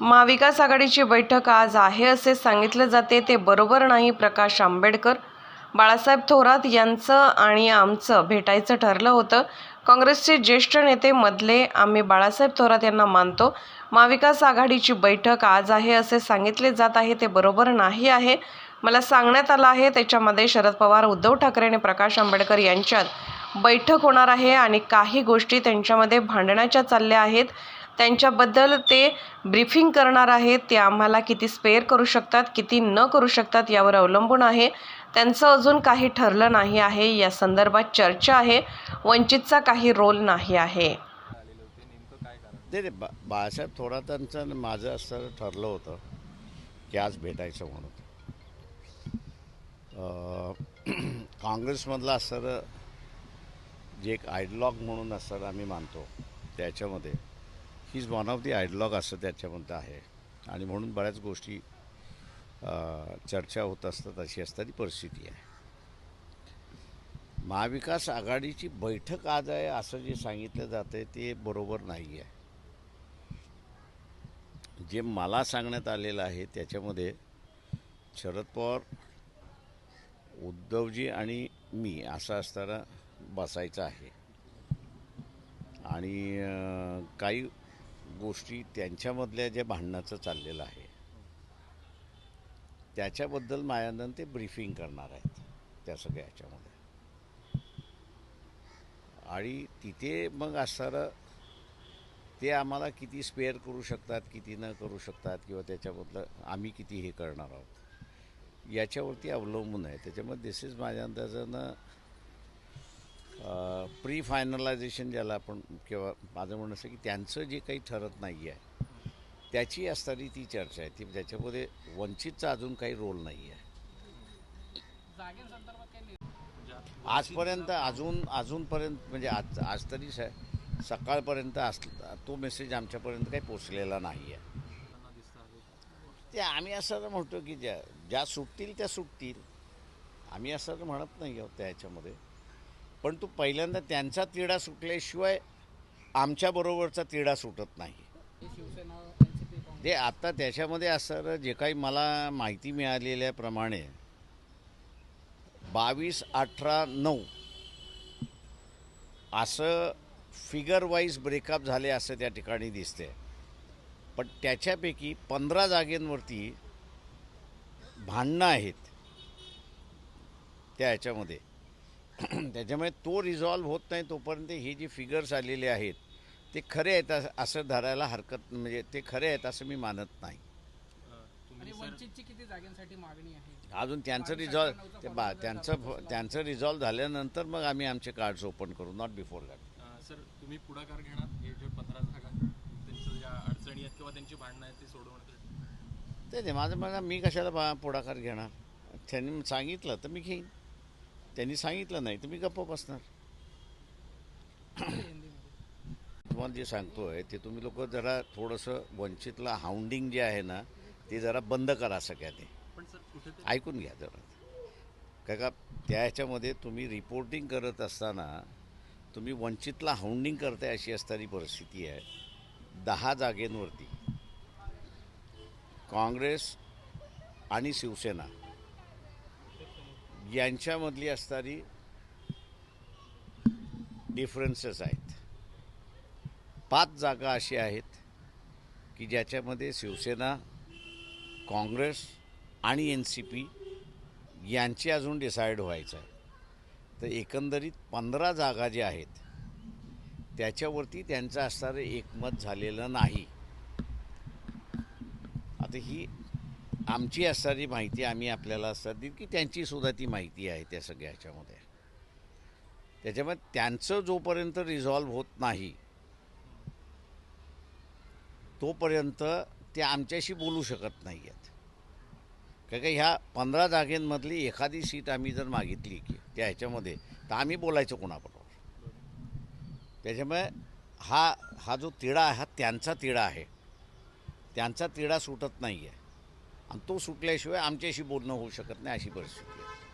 महाविकास आघाडीची बैठक आज आहे असे सांगितले जाते. ते बरोबर नाही प्रकाश आंबेडकर. बाळासाहेब थोरात यांचं आणि आमचं भेटायचं ठरलं होतं. काँग्रेसचे ज्येष्ठ नेते मधले आम्ही बाळासाहेब थोरात यांना मानतो. महाविकास आघाडीची बैठक आज आहे असे सांगितले जात आहे. ते बरोबर नाही आहे. मला सांगण्यात आलं आहे. त्याच्यामध्ये शरद पवार उद्धव ठाकरे आणि प्रकाश आंबेडकर यांच्यात बैठक होणार आहे आणि काही गोष्टी त्यांच्यामध्ये भांडण्याच्या चालल्या आहेत. त्यांच्याबद्दल ते ब्रीफिंग करणार आहेत. ते आम्हाला किती स्पेअर करू शकतात किती न करू शकतात यावर अवलंबून आहे. त्यांचं अजून काही ठरलं नाही आहे. या संदर्भात चर्चा आहे. वंचितचा काही रोल नाही आहे. नाही बा बाळासाहेब थोडा त्यांचं माझं असं ठरलं होतं की आज भेटायचं म्हणून. काँग्रेसमधला असं जे एक आयडलॉग म्हणून असं आम्ही मानतो त्याच्यामध्ये. He is one of the ideologue असं त्याच्यामध्ये आहे. आणि म्हणून बऱ्याच गोष्टी चर्चा होत असतात अशी असणारी परिस्थिती आहे. महाविकास आघाडीची बैठक आज आहे असं जे सांगितलं जातं ते बरोबर नाही आहे. जे मला सांगण्यात आलेलं आहे त्याच्यामध्ये शरद पवार उद्धवजी आणि मी असं असताना बसायचं आहे. आणि काही गोष्टी त्यांच्यामधल्या ज्या भांडणाचं चाललेलं आहे त्याच्याबद्दल मायानंद ते ब्रीफिंग करणार आहेत त्या सगळ्या ह्याच्यामध्ये. आणि तिथे मग असणारं ते आम्हाला किती स्पेअर करू शकतात किती न करू शकतात किंवा त्याच्याबद्दल आम्ही किती हे करणार आहोत याच्यावरती अवलंबून आहे. त्याच्यामुळे दिस इज माझ्या अंदाजानं प्री फायनलायझेशन ज्याला आपण किंवा माझं म्हणणं असं की त्यांचं जे काही ठरत नाही आहे त्याची असणारी ती चर्चा आहे. ती त्याच्यामध्ये वंचितचा अजून काही रोल नाही आहे. आजपर्यंत अजून अजूनपर्यंत म्हणजे आज आज तरी स सकाळपर्यंत अस तो मेसेज आमच्यापर्यंत काही पोचलेला नाही आहे ते आम्ही असं म्हणतो की ज्या ज्या सुटतील त्या सुटतील. आम्ही असं म्हणत नाही आहोत त्या ह्याच्यामध्ये पण तो पहिल्यांदा त्यांचा तिढा सुटल्याशिवाय आमच्याबरोबरचा तिढा सुटत नाही. ते आता त्याच्यामध्ये असं जे काही मला माहिती मिळालेल्याप्रमाणे बावीस अठरा नऊ असं फिगर वाईज ब्रेकअप झाले असं त्या ठिकाणी दिसते पण त्याच्यापैकी पंधरा जागेंवरती भांडणं आहेत त्या ह्याच्यामध्ये. त्याच्यामुळे तो रिझॉल्व्ह होत नाही तोपर्यंत हे जे फिगर्स आलेले आहेत ते खरे आहेत अस- धरायला हरकत म्हणजे ते खरे आहेत असं मी मानत नाही. आणि वंचितची किती जागांसाठी मागणी आहे? अजून त्यांचं रिझॉल्व ते बा त्यांचं त्यांचं रिझॉल्व झाल्यानंतर मग आम्ही आमचे कार्ड्स ओपन करू नॉट बिफोर दॅट सर तुम्ही पुढाकार घेणार हे जे पंधरा जागा त्यांचं ज्या अडचणी आहेत किंवा त्यांची भांडणं आहेत ती सोडवण्यासाठी ते माझं म्हणणं मी कशाला बा पुढाकार घेणार? त्यांनी सांगितलं तर मी घेईन. त्यांनी सांगितलं नाही तर मी गप्प बसणार. तुम्हाला जे सांगतोय ते तुम्ही लोक जरा थोडंसं वंचितला हाऊंडिंग जे आहे ना ते जरा बंद करा सगळ्यांनी. ऐकून घ्या जरा. काय का त्या ह्याच्यामध्ये तुम्ही रिपोर्टिंग करत असताना तुम्ही वंचितला हाऊंडिंग करताय अशी असणारी परिस्थिती आहे दहा जागेंवरती. काँग्रेस आणि शिवसेना. यांच्यामधली असणारी डिफरन्सेस आहेत. पाच जागा अशी आहेत की ज्याच्यामध्ये शिवसेना काँग्रेस आणि एन सी पी यांची अजून डिसाईड व्हायचं आहे. तर एकंदरीत पंधरा जागा ज्या आहेत त्याच्यावरती त्यांचं असणारं एकमत झालेलं नाही. आता ही आमची असणारी माहिती आम्ही आपल्याला असतात देऊ की त्यांची सुद्धा ती माहिती आहे त्या सगळ्या ह्याच्यामध्ये. त्याच्यामुळे त्यांचं जोपर्यंत रिझॉल्व्ह होत नाही तोपर्यंत ते आमच्याशी बोलू शकत नाही आहेत का काय ह्या पंधरा जागेंमधली एखादी सीट आम्ही जर मागितली की त्या ह्याच्यामध्ये तर आम्ही बोलायचं कोणाबरोबर? त्याच्यामुळे हा हा जो तिढा आहे हा त्यांचा तिढा आहे. त्यांचा तिढा सुटत नाही आहे आणि तो सुटल्याशिवाय आमच्याशी बोलणं होऊ शकत नाही अशी परिस्थिती आहे.